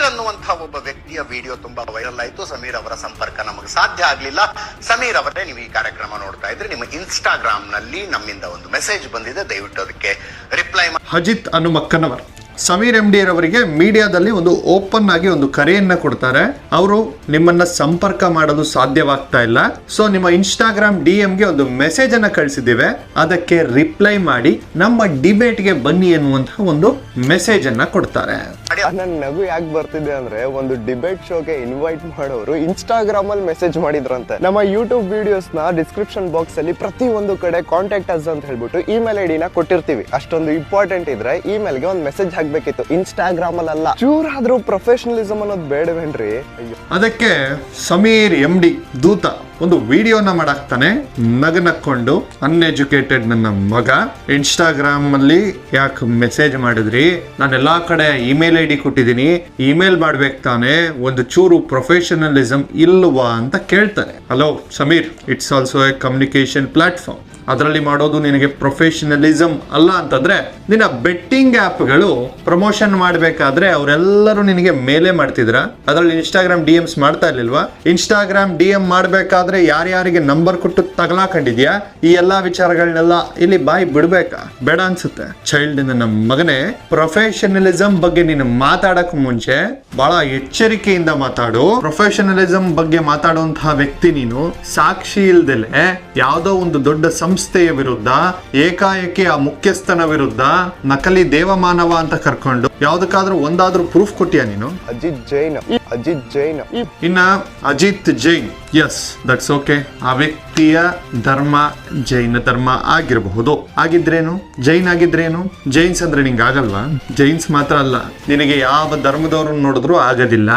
ಸಮೀರ್ ಅನ್ನುವಂತಹ ಒಬ್ಬ ವ್ಯಕ್ತಿಯ ವಿಡಿಯೋ ತುಂಬಾ ವೈರಲ್ ಆಯ್ತು. ಸಮೀರ್ ಅವರ ಸಂಪರ್ಕ ನಮಗೆ ಸಾಧ್ಯ ಆಗ್ಲಿಲ್ಲ. ಸಮೀರ್ ಅವರೇ ನೀವು ಈ ಕಾರ್ಯಕ್ರಮ ನೋಡ್ತಾ ಇದ್ರೆ ನಿಮ್ಮ ಇನ್ಸ್ಟಾಗ್ರಾಮ್ನಲ್ಲಿ ನಮ್ಮಿಂದ ಒಂದು ಮೆಸೇಜ್ ಬಂದಿದೆ. ದಯವಿಟ್ಟು ಅದಕ್ಕೆ reply Ajit Hanumakkanavar. Sameer M D ಅವರಿಗೆ ಮೀಡಿಯಾದಲ್ಲಿ ಒಂದು ಓಪನ್ ಆಗಿ ಒಂದು ಕರೆಯನ್ನ ಕೊಡ್ತಾರೆ. ಅವರು ನಿಮ್ಮನ್ನ ಸಂಪರ್ಕ ಮಾಡಲು ಸಾಧ್ಯವಾಗ್ತಾ ಇಲ್ಲ. ಸೊ ನಿಮ್ಮ ಇನ್ಸ್ಟಾಗ್ರಾಮ್ ಡಿ ಗೆ ಒಂದು ಮೆಸೇಜ್ ಅನ್ನ ಕಳಿಸಿದ್ದೇವೆ. ಅದಕ್ಕೆ ರಿಪ್ಲೈ ಮಾಡಿ ನಮ್ಮ ಡಿಬೇಟ್ಗೆ ಬನ್ನಿ ಎನ್ನುವಂತಹ ಒಂದು ಮೆಸೇಜ್ ಅನ್ನ ಕೊಡ್ತಾರೆ. ನನ್ ನಗು ಯಾಕೆ ಬರ್ತಿದೆ ಅಂದ್ರೆ ಒಂದು ಡಿಬೇಟ್ ಶೋಗೆ ಇನ್ವೈಟ್ ಮಾಡೋರು ಇನ್ಸ್ಟಾಗ್ರಾಮ್ ಅಲ್ಲಿ ಮೆಸೇಜ್ ಮಾಡಿದ್ರಂತೆ. ನಮ್ಮ ಯೂಟ್ಯೂಬ್ ವಿಡಿಯೋಸ್ನ ಡಿಸ್ಕ್ರಿಪ್ಷನ್ ಬಾಕ್ಸ್ ಅಲ್ಲಿ ಪ್ರತಿ ಒಂದು ಕಡೆ ಕಾಂಟ್ಯಾಕ್ಟ್ ಅಸ್ ಅಂತ ಹೇಳ್ಬಿಟ್ಟು ಇಮೇಲ್ ಐಡಿನ ಕೊಟ್ಟಿರ್ತೀವಿ. ಅಷ್ಟೊಂದು ಇಂಪಾರ್ಟೆಂಟ್ ಇದ್ರೆ ಇಮೇಲ್ಗೆ ಒಂದು ಮೆಸೇಜ್ ಹಾಕ್ಬೇಕಿತ್ತು. ಇನ್ಸ್ಟಾಗ್ರಾಮ್ ಅಲ್ಲಿ ಚೂರಾದ್ರೂ ಪ್ರೊಫೆಷನಲಿಸಮ್ ಅನ್ನೋದು ಬೇಡವೇನ್ರಿ? ಅದಕ್ಕೆ ಸಮೀರ್ ಎಂ ಡಿ ದೂತ. ಒಂದು ವಿಡಿಯೋನ ಮಾಡಾಕ್ತಾನೆ ನಗನಕ್ಕೊಂಡು ಅನ್ಎಜುಕೇಟೆಡ್ ನನ್ನ ಮಗ. ಇನ್ಸ್ಟಾಗ್ರಾಮ್ ಅಲ್ಲಿ ಯಾಕೆ ಮೆಸೇಜ್ ಮಾಡಿದ್ರಿ? ನಾನು ಎಲ್ಲಾ ಕಡೆ ಇಮೇಲ್ ಐ ಡಿ ಕೊಟ್ಟಿದ್ದೀನಿ. ಇಮೇಲ್ ಮಾಡ್ಬೇಕು ತಾನೆ, ಒಂದು ಚೂರು ಪ್ರೊಫೆಷನಲಿಸಮ್ ಇಲ್ವಾ ಅಂತ ಕೇಳ್ತಾನೆ. Hello Sameer it's also a communication platform ಅದರಲ್ಲಿ ಮಾಡೋದು ನಿನಗೆ ಪ್ರೊಫೆಷನಲಿಸಮ್ ಅಲ್ಲ ಅಂತಂದ್ರೆ ನಿನ್ನ ಬೆಟ್ಟಿಂಗ್ ಆ್ಯಪ್ಗಳು ಪ್ರಮೋಷನ್ ಮಾಡಬೇಕಾದ್ರೆ ಅವರೆಲ್ಲರೂ ನಿನಗೆ ಮೇಲೆ ಮಾಡ್ತಿದ್ರ. ಅದರಲ್ಲಿ ಇನ್ಸ್ಟಾಗ್ರಾಮ್ ಡಿ ಎಮ್ಸ್ ಮಾಡ್ತಾ ಇರ್ಲಿಲ್ವಾ? ಇನ್ಸ್ಟಾಗ್ರಾಮ್ ಡಿ ಎಂ ಮಾಡಬೇಕಾದ್ರೆ ಯಾರ್ಯಾರಿಗೆ ನಂಬರ್ ಕೊಟ್ಟು ತಗಲಾಕೊಂಡಿದ್ಯಾ? ಈ ಎಲ್ಲಾ ವಿಚಾರಗಳನ್ನೆಲ್ಲ ಇಲ್ಲಿ ಬಾಯಿ ಬಿಡ್ಬೇಕಾ? ಬೇಡ ಅನ್ಸುತ್ತೆ. ಚೈಲ್ಡ್ ನನ್ನ ಮಗನೇ ಪ್ರೊಫೆಷನಲಿಸಮ್ ಬಗ್ಗೆ ನೀನು ಮಾತಾಡಕ್ ಮುಂಚೆ ಬಹಳ ಎಚ್ಚರಿಕೆಯಿಂದ ಮಾತಾಡು. ಪ್ರೊಫೆಷನಲಿಸಮ್ ಬಗ್ಗೆ ಮಾತಾಡುವಂತಹ ವ್ಯಕ್ತಿ ನೀನು ಸಾಕ್ಷಿ ಇಲ್ದಲೆ ಯಾವುದೋ ಒಂದು ದೊಡ್ಡ ಸಂಸ್ಥೆಯ ವಿರುದ್ಧ ಏಕಾಏಕಿ ಆ ಮುಖ್ಯಸ್ಥನ ವಿರುದ್ಧ ನಕಲಿ ದೇವಮಾನವ ಅಂತ ಕರ್ಕೊಂಡು ಯಾವ್ದಕ್ಕಾದ್ರೂ ಒಂದಾದ್ರೂ ಪ್ರೂಫ್ ಕೊಟ್ಟಿಯಾ ನೀನು? ಅಜಿತ್ ಜೈನ್ ಅಜಿತ್ ಜೈನ್. ಇನ್ನ Ajit Jain yes that's okay ಆ ವ್ಯಕ್ತಿಯ ಧರ್ಮ ಜೈನ ಧರ್ಮ ಆಗಿರಬಹುದು. ಆಗಿದ್ರೇನು? ಜೈನ್ ಆಗಿದ್ರೇನು? ಜೈನ್ಸ್ ಅಂದ್ರೆ ನಿಂಗೆ ಆಗಲ್ವಾ ಜೈನ್ಸ್ ಮಾತ್ರ ಅಲ್ಲ ನಿನಗೆ ಯಾವ ಧರ್ಮದವ್ರನ್ನ ನೋಡಿದ್ರು ಆಗೋದಿಲ್ಲ.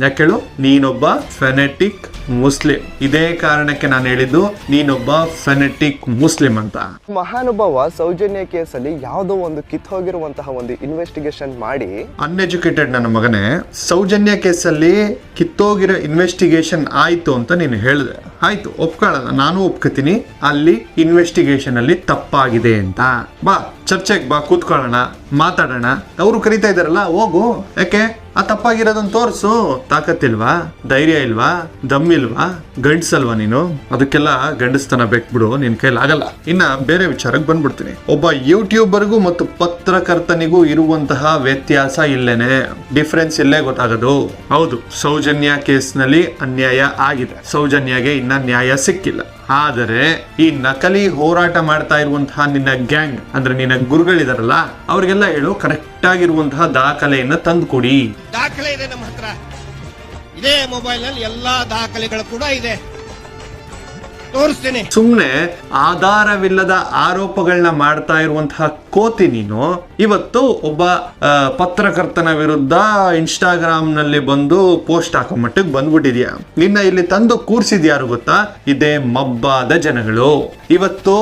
ಯಾಕೇಳು ನೀನೊಬ್ಬ ಫೆನೆಟಿಕ್ ಮುಸ್ಲಿಂ ಇದೇ ಕಾರಣಕ್ಕೆ ನಾನು ಹೇಳಿದ್ದು ನೀನೊಬ್ಬ ಫೆನೆಟಿಕ್ ಮುಸ್ಲಿಂ ಅಂತ. ಮಹಾನುಭಾವ ಸೌಜನ್ಯ ಕೇಸಲ್ಲಿ ಯಾವುದೋ ಒಂದು ಕಿತ್ತೋಗಿರುವಂತಹ ಒಂದು ಇನ್ವೆಸ್ಟಿಗೇಷನ್ ಮಾಡಿ ಅನ್ಎಜುಕೇಟೆಡ್ ನನ್ನ ಮಗನೇ ಸೌಜನ್ಯ ಕೇಸಲ್ಲಿ ಕಿತ್ತೋಗಿರೋ ಇನ್ವೆಸ್ಟಿಗೇಷನ್ ಆಯ್ತು ಅಂತ ನೀನು ಹೇಳಿದೆ. ಆಯ್ತು ಒಪ್ಕೊಳ್ಳಲ್ಲ ನಾನು ಒಪ್ಕೋತೀನಿ. ಅಲ್ಲಿ ಇನ್ವೆಸ್ಟಿಗೇಷನ್ ಅಲ್ಲಿ ತಪ್ಪಾಗಿದೆ ಅಂತ. ಬಾ ಚರ್ಚೆಗೆ ಬಾ ಕೂತ್ಕೊಳ್ಳೋಣ ಮಾತಾಡೋಣ. ಅವರು ಕರಿತಾ ಇದಾರಲ್ಲ ಹೋಗು. ಯಾಕೆ? ಆ ತಪ್ಪಾಗಿರೋದನ್ನ ತೋರಿಸು. ತಾಕತ್ತಿಲ್ವಾ? ಧೈರ್ಯ ಇಲ್ವಾ? ದಮ್ ಇಲ್ವಾ? ಗಂಡಸಲ್ವಾ ನೀನು? ಅದಕ್ಕೆಲ್ಲ ಗಂಡಸ್ತನ ಬೆಟ್ಬಿಡು. ನಿನ್ ಕೈಲಿ ಆಗಲ್ಲ. ಇನ್ನ ಬೇರೆ ವಿಚಾರಕ್ಕೆ ಬಂದ್ಬಿಡ್ತೀನಿ. ಒಬ್ಬ ಯೂಟ್ಯೂಬರ್ಗೂ ಮತ್ತು ಪತ್ರಕರ್ತನಿಗೂ ಇರುವಂತಹ ವ್ಯತ್ಯಾಸ ಇಲ್ಲೇನೆ. ಡಿಫ್ರೆನ್ಸ್ ಇಲ್ಲೇ ಗೊತ್ತಾಗೋದು. ಹೌದು, ಸೌಜನ್ಯ ಕೇಸ್ನಲ್ಲಿ ಅನ್ಯಾಯ ಆಗಿದೆ. ಸೌಜನ್ಯಗೆ ಇನ್ನ ನ್ಯಾಯ ಸಿಕ್ಕಿಲ್ಲ. ಆದರೆ ಈ ನಕಲಿ ಹೋರಾಟ ಮಾಡ್ತಾ ಇರುವಂತಹ ನಿನ್ನ ಗ್ಯಾಂಗ್ ಅಂದ್ರೆ ನಿನ್ನ ಗುರುಗಳಿದಾರಲ್ಲ ಅವ್ರಿಗೆಲ್ಲ ಹೇಳು ಕರೆಕ್ಟ್ ಆಗಿರುವಂತಹ ದಾಖಲೆಯನ್ನ ತಂದು ಕೊಡಿ ದಾಖಲೆ ಇದೆ ನಮ್ಮ ಹತ್ರ. ಇದೇ ಮೊಬೈಲ್ನಲ್ಲಿ ಎಲ್ಲಾ ದಾಖಲೆಗಳು ಕೂಡ ಇದೆ. ತೋರಿಸ್ತೇನೆ. ಸುಮ್ನೆ ಆಧಾರವಿಲ್ಲದ ಆರೋಪಗಳನ್ನ ಮಾಡ್ತಾ ಇರುವಂತಹ ಕೋತಿ ನೀನು. ಇವತ್ತು ಒಬ್ಬ ಪತ್ರಕರ್ತನ ವಿರುದ್ಧ ಇನ್ಸ್ಟಾಗ್ರಾಮ್ನಲ್ಲಿ ಬಂದು ಪೋಸ್ಟ್ ಹಾಕೋ ಮಟ್ಟಿಗೆ ಬಂದ್ಬಿಟ್ಟಿದ್ಯಾ. ನಿನ್ನ ಇಲ್ಲಿ ತಂದು ಕೂರ್ಸಿದ್ಯಾರು ಗೊತ್ತಾ? ಇದೇ ಮಬ್ಬಾದ ಜನಗಳು. ಇವತ್ತು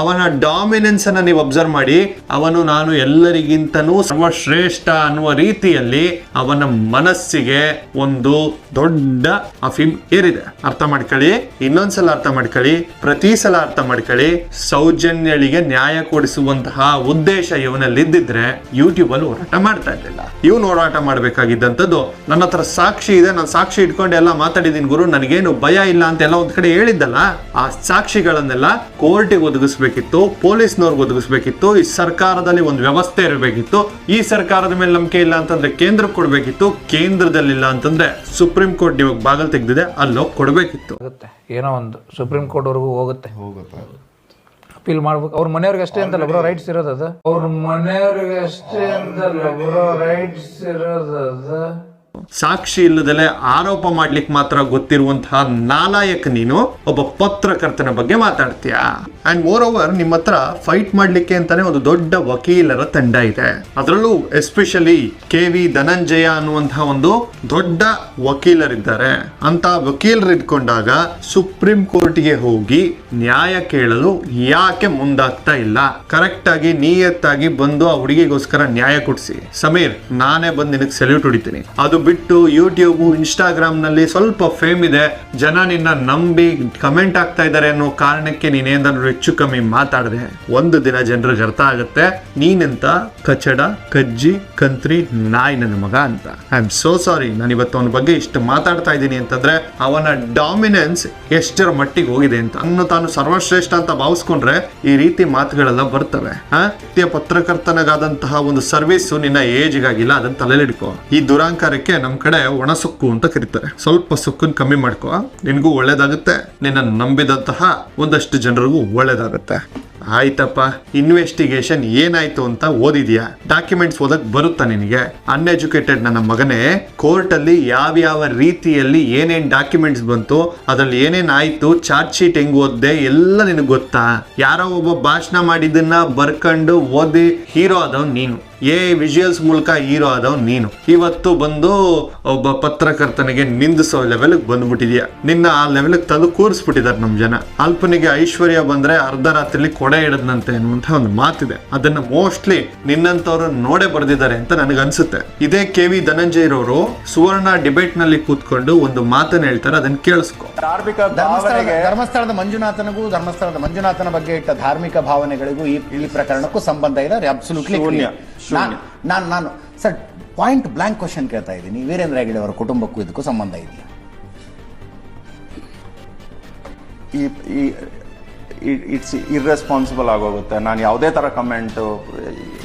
ಅವನ ಡಾಮಿನೆನ್ಸ್ ಅನ್ನ ನೀವು ಅಬ್ಸರ್ವ್ ಮಾಡಿ, ಅವನು ನಾನು ಎಲ್ಲರಿಗಿಂತನೂ ಸರ್ವಶ್ರೇಷ್ಠ ಅನ್ನುವ ರೀತಿಯಲ್ಲಿ ಅವನ ಮನಸ್ಸಿಗೆ ಒಂದು ದೊಡ್ಡ ಅಫೀಮ್ ಏರಿದೆ. ಅರ್ಥ ಮಾಡ್ಕೊಳ್ಳಿ, ಇನ್ನೊಂದ್ಸಲ ಅರ್ಥ ಮಾಡ್ಕೊಳ್ಳಿ, ಪ್ರತಿ ಸಲ ಅರ್ಥ ಮಾಡ್ಕೊಳ್ಳಿ, ಸೌಜನ್ಯಳಿಗೆ ನ್ಯಾಯ ಕೊಡಿಸುವಂತಹ ಉದ್ದೇಶ ಇವನಲ್ಲಿ ಇದ್ದಿದ್ರೆ ಯೂಟ್ಯೂಬ್ ಅಲ್ಲಿ ಹೋರಾಟ ಮಾಡ್ತಾ ಇರಲಿಲ್ಲ. ಇವನು ಹೋರಾಟ ಮಾಡಬೇಕಾಗಿದ್ದಂಥದ್ದು ನನ್ನ ಹತ್ರ ಸಾಕ್ಷಿ ಇದೆ ನಾನು ಸಾಕ್ಷಿ ಇಟ್ಕೊಂಡು ಎಲ್ಲ ಮಾತಾಡಿದೀನಿ ಗುರು ನನಗೇನು ಭಯ ಇಲ್ಲ ಅಂತ ಎಲ್ಲ ಒಂದ್ ಕಡೆ ಹೇಳಿದ್ದಲ್ಲ ಆ ಸಾಕ್ಷಿಗಳನ್ನೆಲ್ಲ ಕೋರ್ಟಿಗೆ ಒದಗಿಸ್ಬೇಕಿತ್ತು ಪೊಲೀಸ್ನವ್ರಿಗೆ ಒದಗಿಸ್ಬೇಕಿತ್ತು ಈ ಸರ್ಕಾರದಲ್ಲಿ ಒಂದು ವ್ಯವಸ್ಥೆ ಇರಬೇಕಿತ್ತು ಈ ಸರ್ಕಾರದ ಮೇಲೆ ನಂಬಿಕೆ ಇಲ್ಲ ಅಂತಂದ್ರೆ ಕೇಂದ್ರ ಕೊಡಬೇಕಿತ್ತು ಕೇಂದ್ರದಲ್ಲಿಲ್ಲ ಅಂತಂದ್ರೆ ಸುಪ್ರೀಂ ಕೋರ್ಟ್ ಇವಾಗ ಬಾಗಲ್ ತೆಗೆದಿದೆ ಅಲ್ಲೋಗಿ ಕೊಡಬೇಕಿತ್ತು. ಆಗುತ್ತೆ ಏನೋ ಒಂದು ಸುಪ್ರೀಂ ಕೋರ್ಟ್ ಹೋಗುತ್ತೆ. ಹೋಗುತ್ತೆ. ಅಪೀಲ್ ಮಾಡ್ಬೇಕು. ಅವ್ರ ಮನೆಯವ್ರಿಗೆ ಅಷ್ಟೇ ಅಂತ ಬ್ರೋ ರೈಟ್ಸ್ ಇರೋದದ ಅವ್ರ ಮನೆಯವ್ರಿಗೆ ಅಷ್ಟೇ ಅಂತಲ್ಲ ಬ್ರೋ ರೈಟ್ಸ್ ಇರೋದದ ಸಾಕ್ಷಿ ಇಲ್ಲದಲೆ ಆರೋಪ ಮಾಡ್ಲಿಕ್ಕೆ ಮಾತ್ರ ಗೊತ್ತಿರುವಂತಹ ನಾಲಾಯಕ ನೀನು ಒಬ್ಬ ಪತ್ರಕರ್ತನ ಬಗ್ಗೆ ಮಾತಾಡ್ತೀಯ? ಅಂಡ್ ಮೋರ್ ಓವರ್ ನಿಮ್ಮ ಹತ್ರ ಫೈಟ್ ಮಾಡ್ಲಿಕ್ಕೆ ಅಂತಾನೆ ಒಂದು ದೊಡ್ಡ ವಕೀಲರ ತಂಡ ಇದೆ. ಅದರಲ್ಲೂ ಎಸ್ಪೆಷಲಿ ಕೆ ವಿ ಧನಂಜಯ ಅನ್ನುವಂತಹ ಒಂದು ದೊಡ್ಡ ವಕೀಲರಿದ್ದಾರೆ. ಅಂತ ವಕೀಲರು ಇಟ್ಕೊಂಡಾಗ ಸುಪ್ರೀಂ ಕೋರ್ಟ್ಗೆ ಹೋಗಿ ನ್ಯಾಯ ಕೇಳಲು ಯಾಕೆ ಮುಂದಾಗ್ತಾ ಇಲ್ಲ? ಕರೆಕ್ಟ್ ಆಗಿ, ನಿಯತ್ತಾಗಿ ಬಂದು ಆ ಹುಡುಗಿಗೋಸ್ಕರ ನ್ಯಾಯ ಕೊಡಿಸಿ. ಸಮೀರ್, ನಾನೇ ಬಂದು ನಿನಗೆ ಸೆಲ್ಯೂಟ್ ಹೊಡಿತೀನಿ. ಅದು ಬಿಟ್ಟು ಯೂಟ್ಯೂಬು ಇನ್ಸ್ಟಾಗ್ರಾಮ್ನಲ್ಲಿ ಸ್ವಲ್ಪ ಫೇಮ್ ಇದೆ. ಜನ ನಿನ್ನ ನಂಬಿ ಕಮೆಂಟ್ ಆಗ್ತಾ ಇದ್ದಾರೆ ಅನ್ನೋ ಕಾರಣಕ್ಕೆ ನೀನೇನಾದ್ರು ಹೆಚ್ಚು ಕಮ್ಮಿ ಮಾತಾಡಿದೆ. ಒಂದು ದಿನ ಜನರಿಗೆ ಅರ್ಥ ಆಗುತ್ತೆ. ನೀನೆಂತ? ಕಚಡ, ಕಜ್ಜಿ, ಕಂತ್ರಿ, ನಾಯಿ ನನ್ನ ಮಗ ಅಂತ. ಐ ಆಮ್ ಸೋ ಸಾರಿ ನಾನು ಇವತ್ತು ಅವನ ಬಗ್ಗೆ ಇಷ್ಟು ಮಾತಾಡ್ತಾ ಇದ್ದೀನಿ ಅಂತಂದ್ರೆ ಅವನ ಡಾಮಿನೆನ್ಸ್ ಎಷ್ಟರ ಮಟ್ಟಿಗೆ ಹೋಗಿದೆ ಅಂತ. ಅನ್ನು ತಾನು ಸರ್ವಶ್ರೇಷ್ಠ ಅಂತ ಭಾವಿಸ್ಕೊಂಡ್ರೆ ಈ ರೀತಿ ಮಾತುಗಳೆಲ್ಲ ಬರ್ತವೆ. ಪತ್ರಕರ್ತನಗಾದಂತಹ ಒಂದು ಸರ್ವಿಸ್ ನಿನ್ನ ಏಜ್ಗಾಗಿಲ್ಲ ಅದನ್ನ ತಲೆಲಿಡ್ಕೋ ಈ ದುರಾಂಕಾರಕ್ಕೆ ನಮ್ ಕಡೆ ಒಣ ಸೊಕ್ಕು ಅಂತ ಕರೀತಾರೆ. ಸ್ವಲ್ಪ ಸೊಕ್ಕನ್ ಕಮ್ಮಿ ಮಾಡ್ಕೋ. ನಿನ್ಗೂ ಒಳ್ಳೇದಾಗುತ್ತೆ. ನಿನ್ನ ನಂಬಿದಂತಹ ಒಂದಷ್ಟು ಜನರಿಗೂ ಒಳ್ಳೇದಾಗುತ್ತೆ. ಆಯ್ತಪ್ಪ ಇನ್ವೆಸ್ಟಿಗೇಷನ್ ಏನಾಯ್ತು ಅಂತ ಓದಿದ್ಯಾ? ಡಾಕ್ಯುಮೆಂಟ್ಸ್ ಓದಕ್ ಬರುತ್ತಾ ನಿನಗೆ? ಅನ್ಎಜುಕೇಟೆಡ್ ನನ್ನ ಮಗನೇ ಕೋರ್ಟ್ ಅಲ್ಲಿ ಯಾವ್ಯಾವ ರೀತಿಯಲ್ಲಿ ಏನೇನ್ ಡಾಕ್ಯುಮೆಂಟ್ಸ್ ಬಂತು, ಅದ್ರಲ್ಲಿ ಏನೇನ್ ಆಯ್ತು ಚಾರ್ಜ್ ಶೀಟ್ ಹೆಂಗ್ ಓದ್ದೆ, ಎಲ್ಲ ನಿನಗೆ ಗೊತ್ತಾ? ಯಾರೋ ಒಬ್ಬ ಭಾಷಣ ಮಾಡಿದ್ದನ್ನ ಬರ್ಕೊಂಡು ಓದಿ ಹೀರೋ ಆದವ್ ನೀನು. ಏ ವಿಜುವಲ್ಸ್ ಮೂಲಕ ಹೀರೋ ಆದವ್ ನೀನು. ಇವತ್ತು ಬಂದು ಒಬ್ಬ ಪತ್ರಕರ್ತನಿಗೆ ನಿಂದಿಸೋ ಲೆವೆಲ್ ಬಂದ್ಬಿಟ್ಟಿದ್ಯಾ? ನಿನ್ನ ಆ ಲೆವೆಲ್ ತಂದು ಕೂರಿಸ್ಬಿಟ್ಟಿದ್ದಾರೆ ನಮ್ ಜನ. ಅಲ್ಪನಿಗೆ ಐಶ್ವರ್ಯ ಬಂದ್ರೆ ಅರ್ಧ ರಾತ್ರಿಲಿ ಕೊಡೆ ಹಿಡದ್ನಂತೆ ಅನ್ನುವಂತ ಒಂದು ಮಾತಿದೆ. ಅದನ್ನ ಮೋಸ್ಟ್ಲಿ ನಿನ್ನಂತವ್ರು ನೋಡೇ ಬರೆದಿದ್ದಾರೆ ಅಂತ ನನಗೆ ಅನ್ಸುತ್ತೆ ಇದೇ ಕೆ ವಿ ಧನಂಜಯರವರು ಸುವರ್ಣ ಡಿಬೇಟ್ನಲ್ಲಿ ಕೂತ್ಕೊಂಡು ಒಂದು ಮಾತನ್ನ ಹೇಳ್ತಾರೆ ಅದನ್ನ ಕೇಳಿಸ್ಕೊ. ಧಾರ್ಮಿಕ ಧರ್ಮಸ್ಥಳದ ಮಂಜುನಾಥನಿಗೂ ಧರ್ಮಸ್ಥಳದ ಮಂಜುನಾಥನ ಬಗ್ಗೆ ಇಟ್ಟ ಧಾರ್ಮಿಕ ಭಾವನೆಗಳಿಗೂ ಈ ಈ ಪ್ರಕರಣಕ್ಕೂ ಸಂಬಂಧ ಇದೆ ಅಬ್ಸಲ್ಯೂಟ್ಲಿ. ನಾನು ನಾನು ಸರ್ ಪಾಯಿಂಟ್ ಬ್ಲಾಂಕ್ ಕ್ವಶನ್ ಕೇಳ್ತಾ ಇದ್ದೀನಿ. ವೀರೇಂದ್ರ ಹೆಗಡೆ ಅವರ ಕುಟುಂಬಕ್ಕೂ ಇದಕ್ಕೂ ಸಂಬಂಧ ಇದೆಯಾ? ಈ ಇಟ್ಸ್ ಇರ್ರೆಸ್ಪಾನ್ಸಿಬಲ್ ಆಗೋಗುತ್ತೆ. ನಾನು ಯಾವುದೇ ತರ ಕಮೆಂಟ್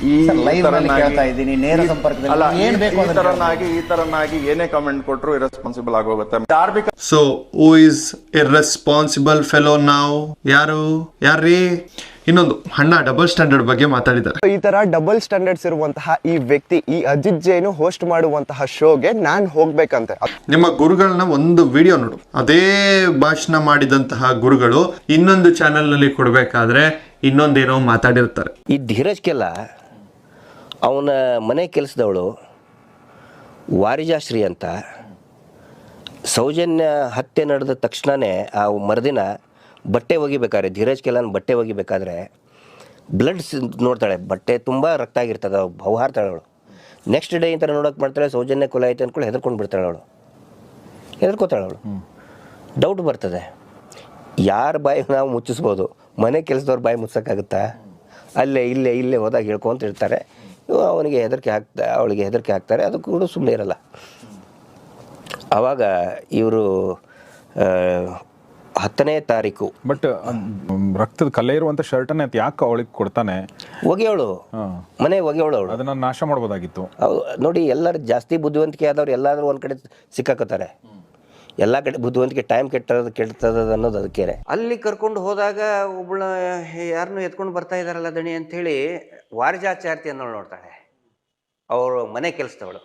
ಈ ತರನಾಗಿ- ನೇರ ಈ- ತರನಾಗಿ ಈ ತರನಾಗಿ ಏನೇ ಕಮೆಂಟ್ ಕೊಟ್ಟರು ಇರ್ರೆಸ್ಪಾನ್ಸಿಬಲ್ ಆಗೋಗುತ್ತೆ. ಧಾರ್ಮಿಕ so who is irresponsible fellow ನಾವು ಯಾರು? ಯಾರ್ರೀ? ಇನ್ನೊಂದು ಅಣ್ಣ ಡಬಲ್ ಸ್ಟ್ಯಾಂಡರ್ಡ್ ಬಗ್ಗೆ ಮಾತಾಡಿದ್ದಾರೆ. ಈ ತರ ಡಬಲ್ ಸ್ಟ್ಯಾಂಡರ್ಡ್ಸ್ ಇರುವಂತಹ ಈ ವ್ಯಕ್ತಿ ಈ ಅಜಿತ್ ಜೈನು ಹೋಸ್ಟ್ ಮಾಡುವಂತಹ ಶೋಗೆ ನಾನ್ ಹೋಗ್ಬೇಕಂತೆ. ನಿಮ್ಮ ಗುರುಗಳನ್ನ ಒಂದು ವಿಡಿಯೋ ನೋಡು. ಅದೇ ಭಾಷಣ ಮಾಡಿದಂತಹ ಗುರುಗಳು ಇನ್ನೊಂದು ಚಾನೆಲ್ನಲ್ಲಿ ಕೊಡ್ಬೇಕಾದ್ರೆ ಇನ್ನೊಂದೇನೋ ಮಾತಾಡಿರ್ತಾರೆ. ಈ ಧೀರಜ್ಗೆಲ್ಲ ಅವನ ಮನೆ ಕೆಲಸದವಳು ವಾರಿಜಾಶ್ರೀ ಅಂತ. ಸೌಜನ್ಯ ಹತ್ಯೆ ನಡೆದ ತಕ್ಷಣವೇ ಆ ಮರುದಿನ ಬಟ್ಟೆ ಒಗಿಬೇಕಾದ್ರೆ ಧೀರಜ್ ಕೆಲ್ಲನ್ ಬಟ್ಟೆ ಒಗಿಬೇಕಾದ್ರೆ ಬ್ಲಡ್ ನೋಡ್ತಾಳೆ. ಬಟ್ಟೆ ತುಂಬ ರಕ್ತ ಆಗಿರ್ತದೆ ಅವಳು. ನೆಕ್ಸ್ಟ್ ಡೇ ಈ ಥರ ನೋಡೋಕೆ ಮಾಡ್ತಾಳೆ ಸೌಜನ್ಯ ಕೊಲೆ ಆಯ್ತು ಅಂದ್ಕೊಳ್ಳಿ ಹೆದರ್ಕೊಂಡು ಬಿಡ್ತಾಳೆ ಅವಳು. ಹೆದರ್ಕೋತಾಳೆ ಅವಳು. ಡೌಟ್ ಬರ್ತದೆ. ಯಾರ ಬಾಯಿ ನಾವು ಮುಚ್ಚಿಸ್ಬೋದು? ಮನೆ ಕೆಲಸದವ್ರ ಬಾಯಿ ಮುಚ್ಚೋಕ್ಕಾಗುತ್ತಾ ಅಲ್ಲೇ ಇಲ್ಲೇ ಇಲ್ಲೇ ಹೋದಾಗ ಹೇಳ್ಕೊಂತ ಇರ್ತಾರೆ ಇವ ಅವನಿಗೆ ಹೆದರಿಕೆ ಹಾಕ್ತಾ ಅವಳಿಗೆ ಹೆದರಿಕೆ ಹಾಕ್ತಾರೆ. ಅದು ಕೂಡ ಸುಮ್ಮನೆ ಇರಲ್ಲ. ಆವಾಗ ಇವರು ಹತ್ತನೇ ತಾರೀಕು. ಬಟ್ ರಕ್ತದ ಕಲೆ ಇರುವಂತ ಶರ್ಟ್ ಅನ್ನ ಯಾಕೆ ಅವಳಿಗೆ ಕೊಡ್ತಾನೆ? ಒಗೆಯವಳು ಮನೆ ಒಗೆಯವಳು ಅವಳು. ಅದನ್ನ ನಾಶ ಮಾಡ್ಬೋದಾಗಿತ್ತು. ನೋಡಿ ಎಲ್ಲರೂ ಜಾಸ್ತಿ ಬುದ್ಧಿವಂತಿಕೆ ಆದವ್ರು ಎಲ್ಲಾದ್ರೂ ಒಂದ್ ಕಡೆ ಸಿಕ್ಕಾಕತ್ತಾರೆ. ಎಲ್ಲ ಕಡೆ ಬುದ್ಧಿವಂತಿಕೆ ಟೈಮ್ ಕೆಟ್ಟದ ಕೆಡ್ತದ ಅನ್ನೋದು ಅದಕ್ಕೆ ಅಲ್ಲಿ ಕರ್ಕೊಂಡು ಹೋದಾಗ ಒಬ್ಬಳ ಯಾರನ್ನೂ ಎತ್ಕೊಂಡು ಬರ್ತಾ ಇದಾರಲ್ಲ ದಣಿ ಅಂಥೇಳಿ ವಾರಜಾಚಾರ್ತಿ ಅನ್ನೋಳು ನೋಡ್ತಾಳೆ. ಅವರು ಮನೆ ಕೆಲಸದವಳು.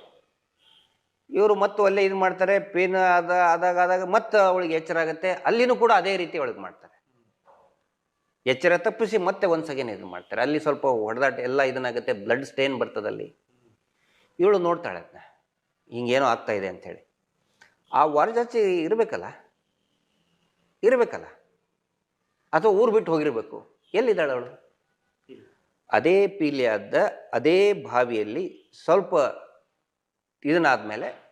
ಇವರು ಮತ್ತು ಅಲ್ಲೇ ಇದು ಮಾಡ್ತಾರೆ, ಪೇನ್ ಆದ, ಆದಾಗ ಆದಾಗ ಮತ್ತೆ ಅವಳಿಗೆ ಎಚ್ಚರ ಆಗುತ್ತೆ. ಅಲ್ಲಿನೂ ಕೂಡ ಅದೇ ರೀತಿ ಅವಳಿಗೆ ಮಾಡ್ತಾರೆ. ಎಚ್ಚರ ತಪ್ಪಿಸಿ ಮತ್ತೆ ಒಂದು ಸೆಕೆಂಡ್ ಇದು ಮಾಡ್ತಾರೆ. ಅಲ್ಲಿ ಸ್ವಲ್ಪ ಹೊಡೆದಾಟ ಎಲ್ಲ ಇದನ್ನಾಗುತ್ತೆ ಬ್ಲಡ್ ಸ್ಟೇನ್ ಬರ್ತದಲ್ಲಿ ಇವಳು ನೋಡ್ತಾಳೆ ಅದನ್ನ ಹಿಂಗೇನೋ ಆಗ್ತಾ ಇದೆ ಅಂಥೇಳಿ. ಆ ವಾರಜಾಚಿ ಇರಬೇಕಲ್ಲ? ಇರಬೇಕಲ್ಲ? ಅಥವಾ ಊರು ಬಿಟ್ಟು ಹೋಗಿರಬೇಕು? ಎಲ್ಲಿದ್ದಾಳೆ ಅವಳು? ಅದೇ ಪೀಲಿಯಾದ, ಅದೇ ಬಾವಿಯಲ್ಲಿ ಸ್ವಲ್ಪ ಇದನ್ನಾದ್ಮೇಲೆ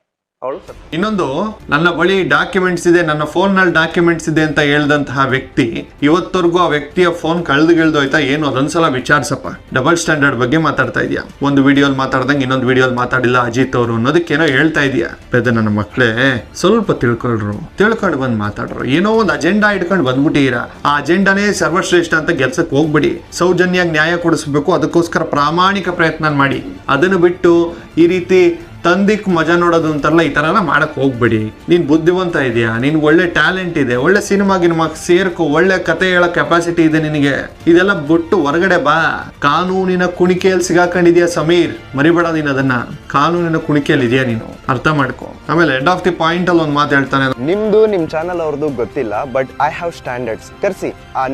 ಇನ್ನೊಂದು, ನನ್ನ ಬಳಿ ಡಾಕ್ಯುಮೆಂಟ್ಸ್ ಇದೆ, ನನ್ನ ಫೋನ್ನಲ್ಲಿ ಡಾಕ್ಯುಮೆಂಟ್ಸ್ ಇದೆ ಅಂತ ಹೇಳ್ದಂತಹ ವ್ಯಕ್ತಿ, ಇವತ್ತವರೆಗೂ ಆ ವ್ಯಕ್ತಿಯ ಫೋನ್ ಕಳ್ದು ಗಿಳ್ದೋಯ್ತಾ ಏನು? ಅದೊಂದ್ಸಲ ವಿಚಾರಿಸಪ್ಪ. ಡಬಲ್ ಸ್ಟ್ಯಾಂಡರ್ಡ್ ಬಗ್ಗೆ ಮಾತಾಡ್ತಾ ಇದೀಯಾ. ಒಂದು ವಿಡಿಯೋಲ್ ಮಾತಾಡ್ದಂಗೆ ಇನ್ನೊಂದು ವಿಡಿಯೋಲ್ ಮಾತಾಡಿಲ್ಲ ಅಜಿತ್ ಅವರು ಅನ್ನೋದಕ್ಕೇನೋ ಹೇಳ್ತಾ ಇದೀಯಾ. ಪೆದ ನನ್ನ ಮಕ್ಕಳೇ ಸ್ವಲ್ಪ ತಿಳ್ಕೊಳ್ರು. ತಿಳ್ಕೊಂಡು ಬಂದು ಮಾತಾಡ್ರು. ಏನೋ ಒಂದು ಅಜೆಂಡಾ ಇಟ್ಕೊಂಡು ಬಂದ್ಬಿಟ್ಟಿರಾ ಆ ಅಜೆಂಡಾನೇ ಸರ್ವಶ್ರೇಷ್ಠ ಅಂತ ಕೆಲ್ಸಕ್ಕೆ ಹೋಗ್ಬಿಡಿ. ಸೌಜನ್ಯ ನ್ಯಾಯ ಕೊಡಿಸ್ಬೇಕು, ಅದಕ್ಕೋಸ್ಕರ ಪ್ರಾಮಾಣಿಕ ಪ್ರಯತ್ನ ಮಾಡಿ. ಅದನ್ನು ಬಿಟ್ಟು ಈ ರೀತಿ ತಂದಿಕ್ ಮಜಾ ನೋಡೋದು ಅಂತಾರಲ್ಲ, ಈ ತರ ಎಲ್ಲ ಮಾಡಕ್ ಹೋಗ್ಬೇಡಿ. ನೀನು ಬುದ್ಧಿವಂತ ಇದೆಯಾ? ನಿನ್ ಒಳ್ಳೆ ಟ್ಯಾಲೆಂಟ್ ಇದೆ. ಒಳ್ಳೆ ಸಿನಿಮಾ ಗಿನಿಮಾ ಸೇರ್ಕೊ, ಒಳ್ಳೆ ಕತೆ ಹೇಳೋ ಕೆಪಾಸಿಟಿ ಇದೆ ನಿನಗೆ. ಇದೆಲ್ಲ ಬಿಟ್ಟು ಹೊರಗಡೆ ಬಾ. ಕಾನೂನಿನ ಕುಣಿಕೆಯಲ್ಲಿ ಸಿಗಾಕೊಂಡಿದ್ಯಾ ಸಮೀರ್? ಮರಿಬೇಡ ನೀನು ಅದನ್ನ. ಕಾನೂನಿನ ಕುಣಿಕೆಯಲ್ಲಿ ಇದೆಯಾ ನೀನು? ಅರ್ಥ ಮಾಡ್ಕೊ. ಆಮೇಲೆ ಎಂಡ್ ಆಫ್ ದಿ ಪಾಯಿಂಟ್ ಅಲ್ಲಿ ಒಂದು ಮಾತು ಹೇಳ್ತಾನೆ. ನಿಮ್ದು, ನಿಮ್ ಚಾನಲ್ ಅವ್ರದ್ದು ಗೊತ್ತಿಲ್ಲ ಬಟ್ ಐ ಹ್ಯಾವ್ ಸ್ಟ್ಯಾಂಡರ್ಡ್ಸ್ ಕರ್ಸಿ, ಆ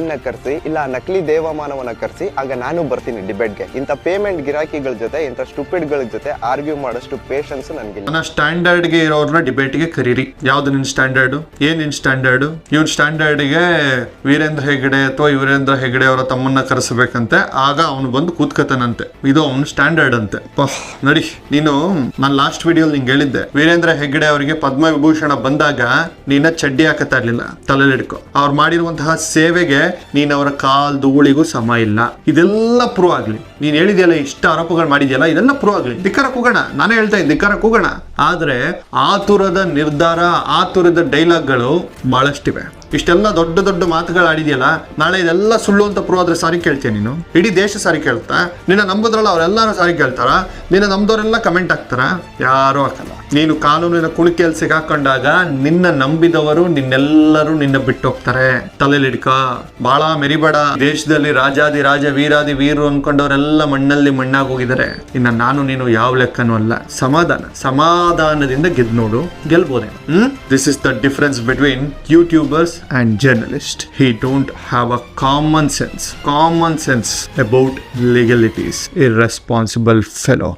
ಇನ್ನ ಕರೆಸಿ, ಇಲ್ಲ ನಕಲಿ ದೇವಮಾನವನ್ನ ಕರ್ಸಿ, ಆಗ ನಾನು ಬರ್ತೀನಿ ಡಿಬೇಟ್ಗೆ. ಇಂಥ ಪೇಮೆಂಟ್ ಗಿರಾಕಿಗಳ ಜೊತೆ, ಇಂಥ ಸ್ಟುಪಿಡ್ಗಳ ಜೊತೆ ಆರ್ಗ್ಯೂ ಮಾಡೋಷ್ಟು ಪೇಷನ್ಸ್ ನನ್ಗೆ ನನ್ನ ಸ್ಟ್ಯಾಂಡರ್ಡ್ಗೆ ಇರೋರ್ನ ಡಿಬೇಟ್ಗೆ ಕರೀರಿ. ಯಾವ್ದು ನಿನ್ ಸ್ಟ್ಯಾಂಡರ್ಡ್ ಏನ್ ನಿನ್ ಸ್ಟ್ಯಾಂಡರ್ಡ್ ಇವನ್ ಸ್ಟ್ಯಾಂಡರ್ಡ್ಗೆ ವೀರೇಂದ್ರ ಹೆಗಡೆ ಅಥವಾ ವೀರೇಂದ್ರ ಹೆಗಡೆ ಅವರ ತಮ್ಮನ್ನ ಕರೆಸಬೇಕಂತೆ, ಆಗ ಅವನು ಬಂದು ಕೂತ್ಕತಾನಂತೆ. ಇದು ಅವನ ಸ್ಟ್ಯಾಂಡರ್ಡ್ ಅಂತೆ. ನಡಿ, ನೀನು, ನಾನು ಲಾಸ್ಟ್ ವಿಡಿಯೋ ನಿಂಗೆ ಹೇಳಿದ್ದೆ. ವೀರೇಂದ್ರ ಹೆಗ್ಗಡೆ ಅವರಿಗೆ ಪದ್ಮ ವಿಭೂಷಣ ಬಂದಾಗ ನೀನ ಚಡ್ಡಿ ಹಾಕತಾ ಇರ್ಲಿಲ್ಲ. ತಲೆಲಿಡ್ಕೊ ಅವ್ರು ಮಾಡಿರುವಂತಹ ಸೇವೆಗೆ ನೀನ್ ಅವರ ಕಾಲ್ ಧೂಳಿಗೂ ಸಮ ಇಲ್ಲ. ಇದೆಲ್ಲ ಪ್ರೂವ್ ಆಗ್ಲಿ. ನೀನ್ ಹೇಳಿದ್ಯಲ್ಲ ಇಷ್ಟ ಆರೋಪಗಳು ಮಾಡಿದ್ಯಲ್ಲ, ಇದೆಲ್ಲ ಪ್ರೂವ್ ಆಗ್ಲಿ. ಧಿಕ್ಕಾರ ಕೂಗೋಣ. ನಾನೇ ಹೇಳ್ತಾ ಇದ್ದೀನಿ ಧಿಕ್ಕಾರ ಕೂಗೋಣ. ಆದ್ರೆ ಆತುರದ ನಿರ್ಧಾರ, ಆತುರದ ಡೈಲಾಗ್ಗಳು ಬಹಳಷ್ಟಿವೆ. ಇಷ್ಟೆಲ್ಲ ದೊಡ್ಡ ದೊಡ್ಡ ಮಾತುಗಳು ಆಡಿದೆಯಲ್ಲ, ನಾಳೆ ಇದೆಲ್ಲ ಸುಳ್ಳು ಅಂತ ಪ್ರೂವ್ ಆದ್ರೆ ಸಾರಿ ಕೇಳ್ತೀಯ ನೀನು? ಇಡೀ ದೇಶ ಸಾರಿ ಕೇಳ್ತಾ? ನಿನ್ನ ನಂಬುದ್ರಲ್ಲ ಅವರೆಲ್ಲರೂ ಸಾರಿ ಕೇಳ್ತಾರ? ನಿನ್ನ ನಂಬ್ದವರೆಲ್ಲ ಕಮೆಂಟ್ ಹಾಕ್ತಾರ? ಯಾರೂ ಹಾಕಲ್ಲ. ನೀನು ಕಾನೂನಿನ ಕುಣಿಕೆಯಲ್ಲಿ ಸಿಗಾಕೊಂಡಾಗ ನಿನ್ನ ನಂಬಿದವರು ನಿನ್ನೆಲ್ಲರೂ ನಿನ್ನ ಬಿಟ್ಟು ಹೋಗ್ತಾರೆ. ತಲೆಲಿಡ್ಕ. ಬಾಳ ಮೆರಿಬೇಡ. ದೇಶದಲ್ಲಿ ರಾಜಾದಿ ರಾಜ, ವೀರಾದಿ ವೀರು ಅನ್ಕೊಂಡವರೆಲ್ಲ ಮಣ್ಣಲ್ಲಿ ಮಣ್ಣಾಗಿ ಹೋಗಿದ್ದಾರೆ. ಇನ್ನ ನಾನು ನೀನು ಯಾವ ಲೆಕ್ಕನೂ ಅಲ್ಲ. ಸಮಾಧಾನ. ಸಮಾಧಾನದಿಂದ ಗೆದ್ದು ನೋಡು, ಗೆಲ್ಬೋದೆ? ಹ್ಮ್? This is the difference between YouTubers and journalist he don't have a common sense common sense about legalities irresponsible fellow